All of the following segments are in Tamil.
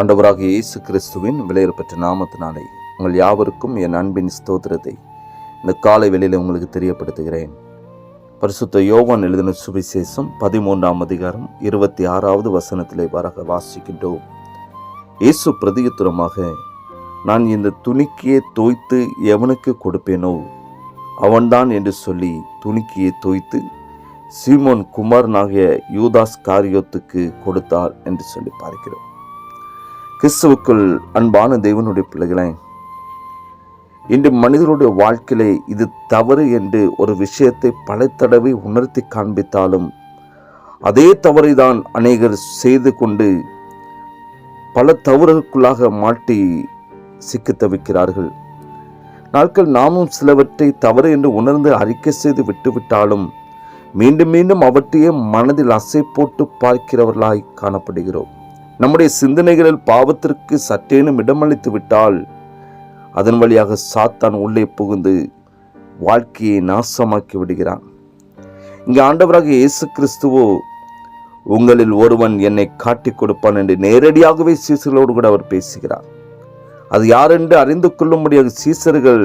ஆண்டவராக இயேசு கிறிஸ்துவின் விலையேறப்பட்ட நாமத்தினாலே உங்கள் யாவருக்கும் என் அன்பின் ஸ்தோத்திரத்தை இந்த காலை வெளியில் உங்களுக்கு தெரியப்படுத்துகிறேன். பரிசுத்த யோவான் எழுதின சுவிசேஷம் பதிமூன்றாம் அதிகாரம் இருபத்தி ஆறாவது வசனத்திலே வராக வாசிக்கின்றோம். இயேசு பிரதியுத்தரமாக நான் இந்த துணிக்கியை தோய்த்து எவனுக்கு கொடுப்பேனோ அவன்தான் என்று சொல்லி துணிக்கியை தோய்த்து சீமோன் குமாரனாகிய யூதாஸ் காரியோத்துக்கு கொடுத்தார் என்று சொல்லி பார்க்கிறோம். கிறிஸ்துவுக்குள் அன்பான தெய்வனுடைய பிள்ளைகளே இன்று மனிதனுடைய வாழ்க்கையிலே இது தவறு என்று ஒரு விஷயத்தை பல தடவை உணர்த்தி காண்பித்தாலும் அதே தவறை தான் அநேகர் செய்து கொண்டு பல தவறுகளுக்குள்ளாக மாட்டி சிக்க தவிக்கிறார்கள் நாட்கள் நாமும் சிலவற்றை தவறு என்று உணர்ந்து அறிக்கை செய்து விட்டுவிட்டாலும் மீண்டும் மீண்டும் அவற்றையே மனதில் அசை போட்டு பார்க்கிறவர்களாய் காணப்படுகிறோம். நம்முடைய சிந்தனைகளில் பாவத்திற்கு சற்றேனும் இடமளித்து விட்டால் அதன் வழியாக சாத்தான் உள்ளே புகுந்து வாழ்க்கையை நாசமாக்கி விடுகிறான். இங்கே ஆண்டவராக இயேசு கிறிஸ்துவோ உங்களில் ஒருவன் என்னை காட்டிக் கொடுப்பான் என்று நேரடியாகவே சீசர்களோடு கூட அவர் பேசுகிறார். அது யாரென்று அறிந்து கொள்ளும்படியாக சீசர்கள்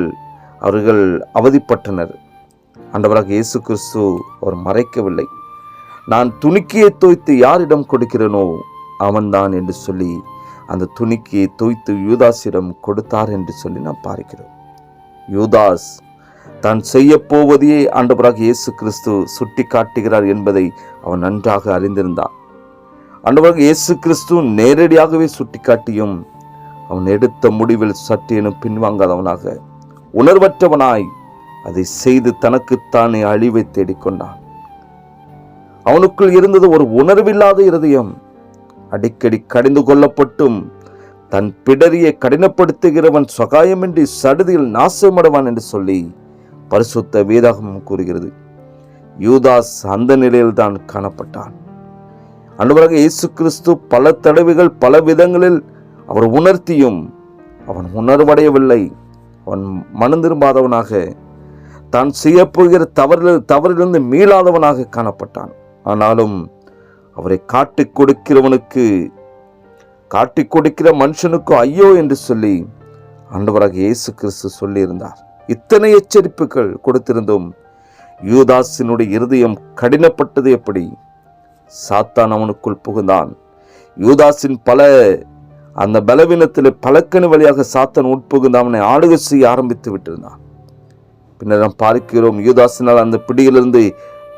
அவர்கள் அவதிப்பட்டனர். ஆண்டவராக இயேசு கிறிஸ்து அவர் மறைக்கவில்லை. நான் துணிக்கியை தோய்த்து யாரிடம் கொடுக்கிறேனோ அவன்தான் என்று சொல்லி அந்த துணிக்கையை தோய்த்து யூதாஸிடம் கொடுத்தார் என்று சொல்லி நாம் பார்க்கிறோம். யூதாஸ் தான் செய்ய போவதையே ஆண்டவராக இயேசு கிறிஸ்து சுட்டி காட்டுகிறார் என்பதை அவன் நன்றாக அறிந்திருந்தான். ஆண்டவராக இயேசு கிறிஸ்து நேரடியாகவே சுட்டி காட்டியும் அவன் எடுத்த முடிவில் சற்றேனும் பின்வாங்காதவனாக உணர்வற்றவனாய் அதை செய்து தனக்குத்தானே அழிவை தேடிக்கொண்டான். அவனுக்குள் இருந்தது ஒரு உணர்வில்லாத இருதயம். அடிக்கடி கடிந்து கொள்ளப்பட்டும். தன் பிடரியை கடினப்படுத்துகிறவன் சகாயமின்றி சடுதியில் நாசமடைவான் என்று சொல்லி பரிசுத்த வேதாகமும் கூறுகிறது. யூதாஸ் அந்த நிலையில்தான் காணப்பட்டான். அன்பராக இயேசு கிறிஸ்து பல தடவைகள் பல விதங்களில் அவர் உணர்த்தியும் அவன் உணர்வடையவில்லை. அவன் மனம் திரும்பாதவனாக தான் செய்யப்போகிற தவறில் தவறிலிருந்து மீளாதவனாக காணப்பட்டான். ஆனாலும் அவரை காட்டிக் கொடுக்கிறவனுக்கு காட்டிக் கொடுக்கிற மனுஷனுக்கு ஐயோ என்று சொல்லி ஆண்டவராக இயேசு கிறிஸ்து சொல்லியிருந்தார். இத்தனை எச்சரிப்புகள் கொடுத்திருந்தும் யூதாஸினுடைய இருதயம் கடினப்பட்டது எப்படி? சாத்தான் அவனுக்குள் புகுந்தான். யூதாஸின் பல அந்த பலவீனத்தில் பலக்கணு வழியாக சாத்தான் உட்புகுந்து அவனை ஆளுகை செய்ய ஆரம்பித்து விட்டிருந்தான். பின்னர் நாம் பார்க்கிறோம் யூதாசினால் அந்த பிடியிலிருந்து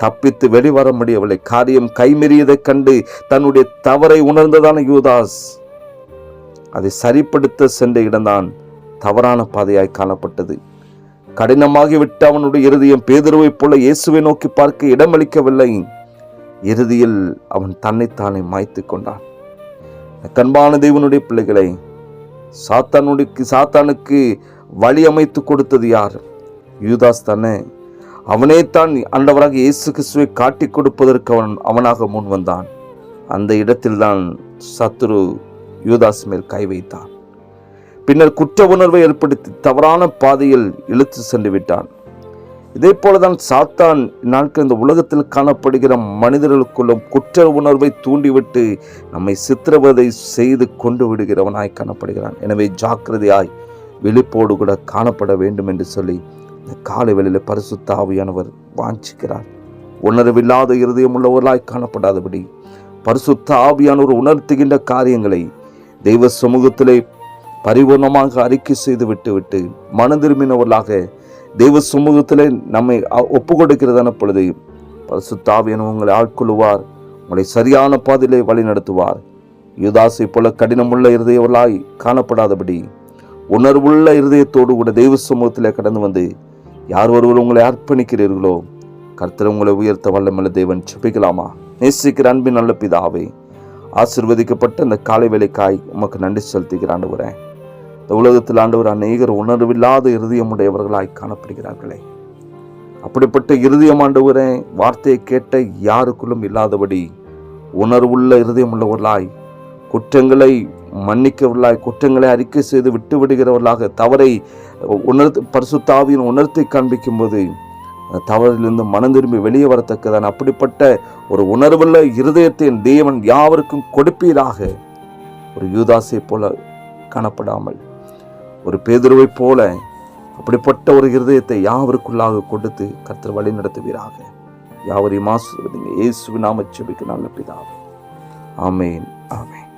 தப்பித்து வெளிவர முடியவில்லை காரியம் கைமெறியதைக் கண்டு தன்னுடைய தவறை உணர்ந்ததான யூதாஸ். அதை சரிப்படுத்த சென்ற இடம்தான் தவறான பாதையாய் காணப்பட்டது. கடினமாகிவிட்ட அவனுடைய இருதயம் பேதுருவைப் போல இயேசுவை நோக்கி பார்க்க இடமளிக்கவில்லை. இறுதியில் அவன் தன்னைத்தானே மாய்த்து கொண்டான். கண்பான தேவனுடைய பிள்ளைகளை சாத்தானுடைய சாத்தானுக்கு வழி அமைத்து கொடுத்தது யார்? யூதாஸ் தானே. அவனே தான் ஆண்டவராக இயேசு கிறிஸ்துவை காட்டி கொடுப்பதற்கு அவன் அவனாக முன் வந்தான். அந்த இடத்தில்தான் சத்துரு யூதாஸ் மேல் கை வைத்தான். பின்னர் குற்ற உணர்வை ஏற்படுத்தி தவறான பாதையில் இழுத்து சென்று விட்டான். இதே போலதான் சாத்தான் நாட்கள் இந்த உலகத்தில் காணப்படுகிற மனிதர்களுக்குள்ளும் குற்ற உணர்வை தூண்டிவிட்டு நம்மை சித்திரவதை செய்து கொண்டு விடுகிறவனாய் காணப்படுகிறான். எனவே ஜாக்கிரதையாய் விழிப்போடு கூட காணப்பட வேண்டும் என்று சொல்லி இந்த காலை வேளையில் பரிசுத்த ஆவியானவர் வாஞ்சிக்கிறார். உணர்வில்லாத இருதயம் உள்ளவர்களாய் காணப்படாதபடி பரிசுத்த ஆவியானவர் உணர்த்துகின்ற காரியங்களை தெய்வ சமூகத்திலே பரிபூர்ணமாக அறிக்கை செய்து விட்டுவிட்டு மனதிரும்பினவர்களாக மன திரும்பினவர்களாக தெய்வ சமூகத்திலே நம்மை ஒப்பு கொடுக்கிறதான பொழுது பரிசுத்தாவியன் உங்களை ஆட்கொள்ளுவார் உங்களை சரியான பாதையிலே வழி நடத்துவார். யுதாசை போல கடினமுள்ள இருதயவர்களாய் காணப்படாதபடி உணர்வுள்ள இருதயத்தோடு கூட தெய்வ சமூகத்திலே கடந்து வந்து யார் ஒருவர் உங்களை அர்ப்பணிக்கிறீர்களோ கர்த்தர் உங்களை உயர்த்த வல்லமல்ல தேவன் செபிக்கலாமா நேசிக்கிற அன்பின் நல்ல பிதாவே ஆசிர்வதிக்கப்பட்ட இந்த காலை வேலைக்காய் உமக்கு நன்றி செலுத்துகிற ஆண்டவரேன் இந்த உலகத்தில் ஆண்டவர் அநேகர் உணர்வில்லாத இருதயமுடையவர்களாய் காணப்படுகிறார்களே. அப்படிப்பட்ட இருதயம் ஆண்டவரே வார்த்தையை கேட்ட யாருக்குள்ளும் இல்லாதபடி உணர்வுள்ள இருதயம் உள்ளவர்களாய் குற்றங்களை மன்னிக்கவர்களாய் குற்றங்களை அறிக்கை செய்து விட்டு விடுகிறவர்களாக தவறை உணர்த்து பரிசுத்தாவியின் உணர்த்தி காண்பிக்கும் போது தவறிலிருந்து மனம் திரும்பி வெளியே வரத்தக்கதான் அப்படிப்பட்ட ஒரு உணர்வுள்ள இருதயத்தின் தேவன் யாவருக்கும் கொடுப்பீராக. ஒரு யூதாசை போல காணப்படாமல் ஒரு பேதுருவைப் போல அப்படிப்பட்ட ஒரு இருதயத்தை யாவருக்குள்ளாக கொடுத்து கர்த்தர் வழி நடத்துவீராக. யாவரையும் ஆசீர்வதிங்க இயேசுவின் நாமச் செபிக்க நல்ல பிதாவே. ஆமேன். ஆமேன்.